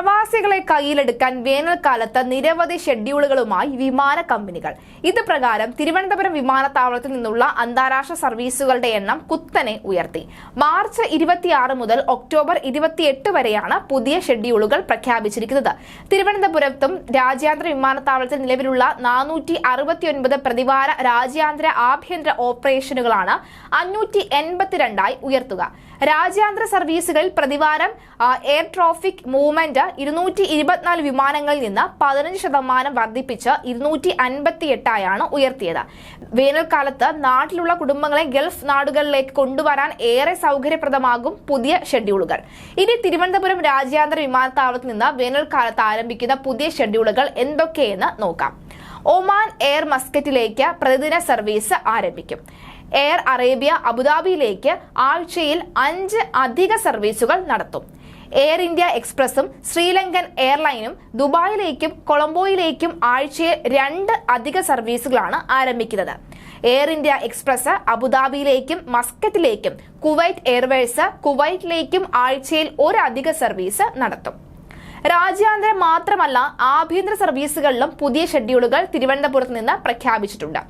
പ്രവാസികളെ കയ്യിലെടുക്കാൻ വേനൽക്കാലത്ത് നിരവധി ഷെഡ്യൂളുകളുമായി വിമാന കമ്പനികൾ. ഇത് പ്രകാരം തിരുവനന്തപുരം വിമാനത്താവളത്തിൽ നിന്നുള്ള അന്താരാഷ്ട്ര സർവീസുകളുടെ എണ്ണം കുത്തനെ ഉയർത്തി. മാർച്ച് ഇരുപത്തിയാറ് മുതൽ ഒക്ടോബർ ഇരുപത്തിയെട്ട് വരെയാണ് പുതിയ ഷെഡ്യൂളുകൾ പ്രഖ്യാപിച്ചിരിക്കുന്നത്. തിരുവനന്തപുരത്തും രാജ്യാന്തര വിമാനത്താവളത്തിൽ നിലവിലുള്ള നാനൂറ്റി അറുപത്തിയൊൻപത് പ്രതിവാര രാജ്യാന്തര ആഭ്യന്തര ഓപ്പറേഷനുകളാണ് അഞ്ഞൂറ്റി എൺപത്തിരണ്ടായി ഉയർത്തുക. രാജ്യാന്തര സർവീസുകളിൽ പ്രതിവാരം എയർ ട്രോഫിക് മൂവ്മെന്റ് ഇരുന്നൂറ്റി ഇരുപത്തിനാല് വിമാനങ്ങളിൽ നിന്ന് പതിനഞ്ച് ശതമാനം വർദ്ധിപ്പിച്ച് ഇരുന്നൂറ്റി അൻപത്തി എട്ടായാണ് ഉയർത്തിയത്. വേനൽക്കാലത്ത് നാട്ടിലുള്ള കുടുംബങ്ങളെ ഗൾഫ് നാടുകളിലേക്ക് കൊണ്ടുവരാൻ ഏറെ സൗകര്യപ്രദമാകും പുതിയ ഷെഡ്യൂളുകൾ. ഇനി തിരുവനന്തപുരം രാജ്യാന്തര വിമാനത്താവളത്തിൽ നിന്ന് വേനൽക്കാലത്ത് ആരംഭിക്കുന്ന പുതിയ ഷെഡ്യൂളുകൾ എന്തൊക്കെയെന്ന് നോക്കാം. ഒമാൻ എയർ മസ്കറ്റിലേക്ക് പ്രതിദിന സർവീസ് ആരംഭിക്കും. എയർ അറേബ്യ അബുദാബിയിലേക്ക് ആഴ്ചയിൽ അഞ്ച് അധിക സർവീസുകൾ നടത്തും. എയർ ഇന്ത്യ എക്സ്പ്രസും ശ്രീലങ്കൻ എയർലൈനും ദുബായിലേക്കും കൊളംബോയിലേക്കും ആഴ്ചയിൽ രണ്ട് അധിക സർവീസുകളാണ് ആരംഭിക്കുന്നത്. എയർ ഇന്ത്യ എക്സ്പ്രസ് അബുദാബിയിലേക്കും മസ്കറ്റിലേക്കും കുവൈറ്റ് എയർവേസ് കുവൈറ്റിലേക്കും ആഴ്ചയിൽ ഒരു അധിക സർവീസ് നടത്തും. രാജ്യാന്തര മാത്രമല്ല ആഭ്യന്തര സർവീസുകളിലും പുതിയ ഷെഡ്യൂളുകൾ തിരുവനന്തപുരത്ത് നിന്ന് പ്രഖ്യാപിച്ചിട്ടുണ്ട്.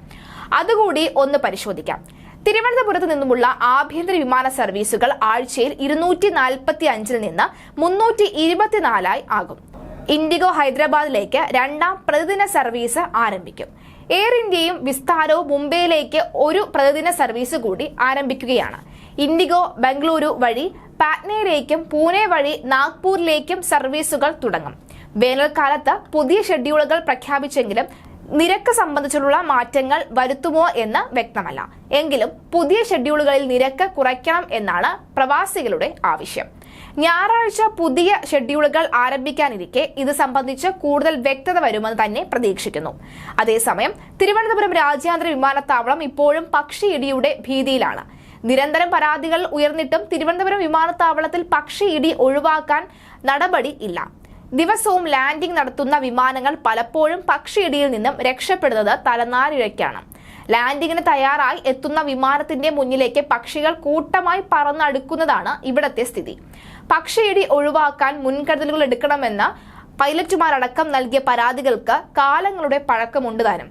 അതുകൂടി ഒന്ന് പരിശോധിക്കാം. തിരുവനന്തപുരത്ത് നിന്നുമുള്ള ആഭ്യന്തര വിമാന സർവീസുകൾ ആഴ്ചയിൽ ഇരുന്നൂറ്റി നാൽപ്പത്തി അഞ്ചിൽ നിന്ന് മുന്നൂറ്റി ഇരുപത്തിനാലായി ആകും. ഇൻഡിഗോ ഹൈദരാബാദിലേക്ക് രണ്ടാം പ്രതിദിന സർവീസ് ആരംഭിക്കും. എയർ ഇന്ത്യയും വിസ്താരവും മുംബൈയിലേക്ക് ഒരു പ്രതിദിന സർവീസ് കൂടി ആരംഭിക്കുകയാണ്. ഇൻഡിഗോ ബംഗളൂരു വഴി പാറ്റ്നയിലേക്കും പൂനെ വഴി നാഗ്പൂരിലേക്കും സർവീസുകൾ തുടങ്ങും. വേനൽക്കാലത്ത് പുതിയ ഷെഡ്യൂളുകൾ പ്രഖ്യാപിച്ചെങ്കിലും നിരക്ക് സംബന്ധിച്ചുള്ള മാറ്റങ്ങൾ വരുത്തുമോ എന്ന് വ്യക്തമല്ല. എങ്കിലും പുതിയ ഷെഡ്യൂളുകളിൽ നിരക്ക് കുറയ്ക്കണം എന്നാണ് പ്രവാസികളുടെ ആവശ്യം. ഞായറാഴ്ച പുതിയ ഷെഡ്യൂളുകൾ ആരംഭിക്കാനിരിക്കെ ഇത് സംബന്ധിച്ച് കൂടുതൽ വ്യക്തത വരുമെന്ന് തന്നെ പ്രതീക്ഷിക്കുന്നു. അതേസമയം തിരുവനന്തപുരം രാജ്യാന്തര വിമാനത്താവളം ഇപ്പോഴും പക്ഷിയിടിയുടെ ഭീതിയിലാണ്. നിരന്തരം പരാതികൾ ഉയർന്നിട്ടും തിരുവനന്തപുരം വിമാനത്താവളത്തിൽ പക്ഷിയിടി ഒഴിവാക്കാൻ നടപടി ഇല്ല. ദിവസവും ലാൻഡിംഗ് നടത്തുന്ന വിമാനങ്ങൾ പലപ്പോഴും പക്ഷിയിടിയിൽ നിന്നും രക്ഷപ്പെടുന്നത് തലനാരിഴയ്ക്കാണ്. ലാൻഡിങ്ങിന് തയ്യാറായി എത്തുന്ന വിമാനത്തിന്റെ മുന്നിലേക്ക് പക്ഷികൾ കൂട്ടമായി പറന്നടുക്കുന്നതാണ് ഇവിടത്തെ സ്ഥിതി. പക്ഷിയിടി ഒഴിവാക്കാൻ മുൻകരുതലുകൾ എടുക്കണമെന്ന് പൈലറ്റുമാരടക്കം നൽകിയ പരാതികൾക്ക് കാലങ്ങളുടെ പഴക്കമുണ്ട് താനും.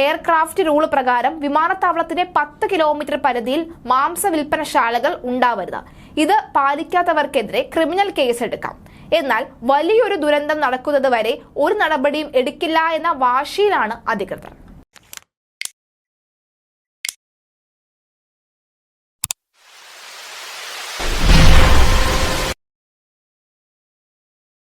എയർക്രാഫ്റ്റ് റൂൾ പ്രകാരം വിമാനത്താവളത്തിന്റെ പത്ത് കിലോമീറ്റർ പരിധിയിൽ മാംസ വിൽപ്പനശാലകൾ ഉണ്ടാവരുത്. ഇത് പാലിക്കാത്തവർക്കെതിരെ ക്രിമിനൽ കേസ് എടുക്കാം എന്നാൽ വലിയൊരു ദുരന്തം നടക്കുന്നത് വരെ ഒരു നടപടിയും എടുക്കില്ല എന്ന വാശിയിലാണ് അധികൃതർ.